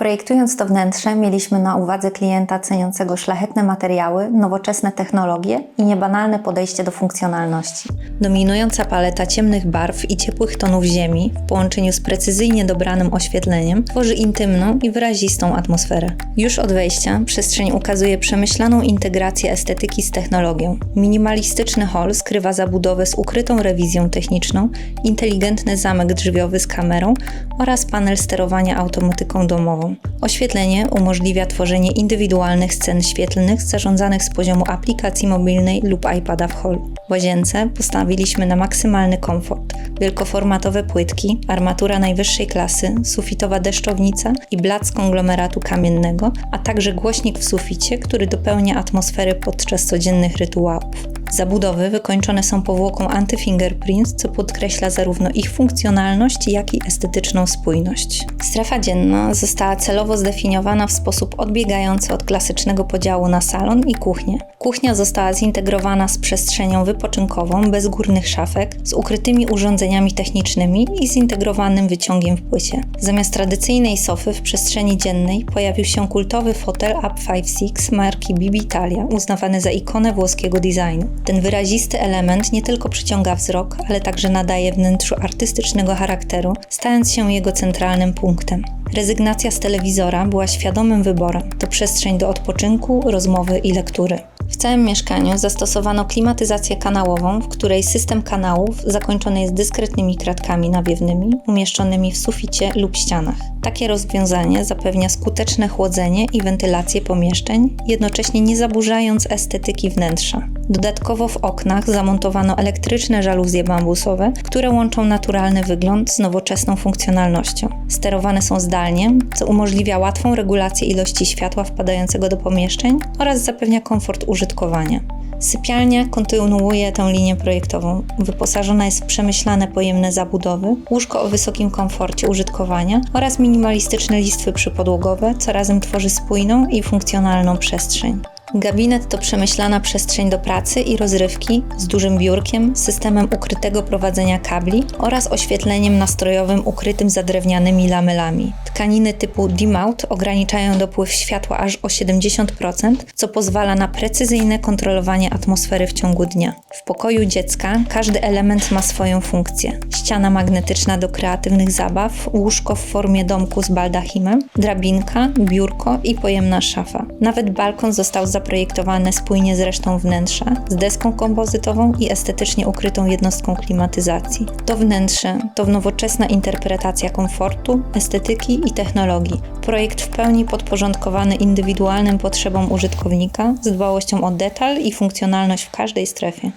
Projektując to wnętrze, mieliśmy na uwadze klienta ceniącego szlachetne materiały, nowoczesne technologie i niebanalne podejście do funkcjonalności. Dominująca paleta ciemnych barw i ciepłych tonów ziemi w połączeniu z precyzyjnie dobranym oświetleniem tworzy intymną i wyrazistą atmosferę. Już od wejścia przestrzeń ukazuje przemyślaną integrację estetyki z technologią. Minimalistyczny hol skrywa zabudowę z ukrytą rewizją techniczną, inteligentny zamek drzwiowy z kamerą oraz panel sterowania automatyką domową. Oświetlenie umożliwia tworzenie indywidualnych scen świetlnych zarządzanych z poziomu aplikacji mobilnej lub iPada w holu. W łazience postawiliśmy na maksymalny komfort. Wielkoformatowe płytki, armatura najwyższej klasy, sufitowa deszczownica i blat z konglomeratu kamiennego, a także głośnik w suficie, który dopełnia atmosferę podczas codziennych rytuałów. Zabudowy wykończone są powłoką anti-fingerprint, co podkreśla zarówno ich funkcjonalność, jak i estetyczną spójność. Strefa dzienna została celowo zdefiniowana w sposób odbiegający od klasycznego podziału na salon i kuchnię. Kuchnia została zintegrowana z przestrzenią wypoczynkową bez górnych szafek, z ukrytymi urządzeniami technicznymi i zintegrowanym wyciągiem w płycie. Zamiast tradycyjnej sofy w przestrzeni dziennej pojawił się kultowy fotel Up 5-6 marki Bibi Italia, uznawany za ikonę włoskiego designu. Ten wyrazisty element nie tylko przyciąga wzrok, ale także nadaje wnętrzu artystycznego charakteru, stając się jego centralnym punktem. Rezygnacja z telewizora była świadomym wyborem. To przestrzeń do odpoczynku, rozmowy i lektury. W całym mieszkaniu zastosowano klimatyzację kanałową, w której system kanałów zakończony jest dyskretnymi kratkami nawiewnymi umieszczonymi w suficie lub ścianach. Takie rozwiązanie zapewnia skuteczne chłodzenie i wentylację pomieszczeń, jednocześnie nie zaburzając estetyki wnętrza. Dodatkowo w oknach zamontowano elektryczne żaluzje bambusowe, które łączą naturalny wygląd z nowoczesną funkcjonalnością. Sterowane są zdalnie, co umożliwia łatwą regulację ilości światła wpadającego do pomieszczeń oraz zapewnia komfort użytkowania. Sypialnia kontynuuje tę linię projektową. Wyposażona jest w przemyślane pojemne zabudowy, łóżko o wysokim komforcie użytkowania oraz minimalistyczne listwy przypodłogowe, co razem tworzy spójną i funkcjonalną przestrzeń. Gabinet to przemyślana przestrzeń do pracy i rozrywki z dużym biurkiem, systemem ukrytego prowadzenia kabli oraz oświetleniem nastrojowym ukrytym za drewnianymi lamelami. Tkaniny typu D-mount ograniczają dopływ światła aż o 70%, co pozwala na precyzyjne kontrolowanie atmosfery w ciągu dnia. W pokoju dziecka każdy element ma swoją funkcję. Ściana magnetyczna do kreatywnych zabaw, łóżko w formie domku z baldachimem, drabinka, biurko i pojemna szafa. Nawet balkon został zaprojektowany spójnie z resztą wnętrza, z deską kompozytową i estetycznie ukrytą jednostką klimatyzacji. To wnętrze to nowoczesna interpretacja komfortu, estetyki i technologii. Projekt w pełni podporządkowany indywidualnym potrzebom użytkownika z dbałością o detal i funkcjonalność w każdej strefie.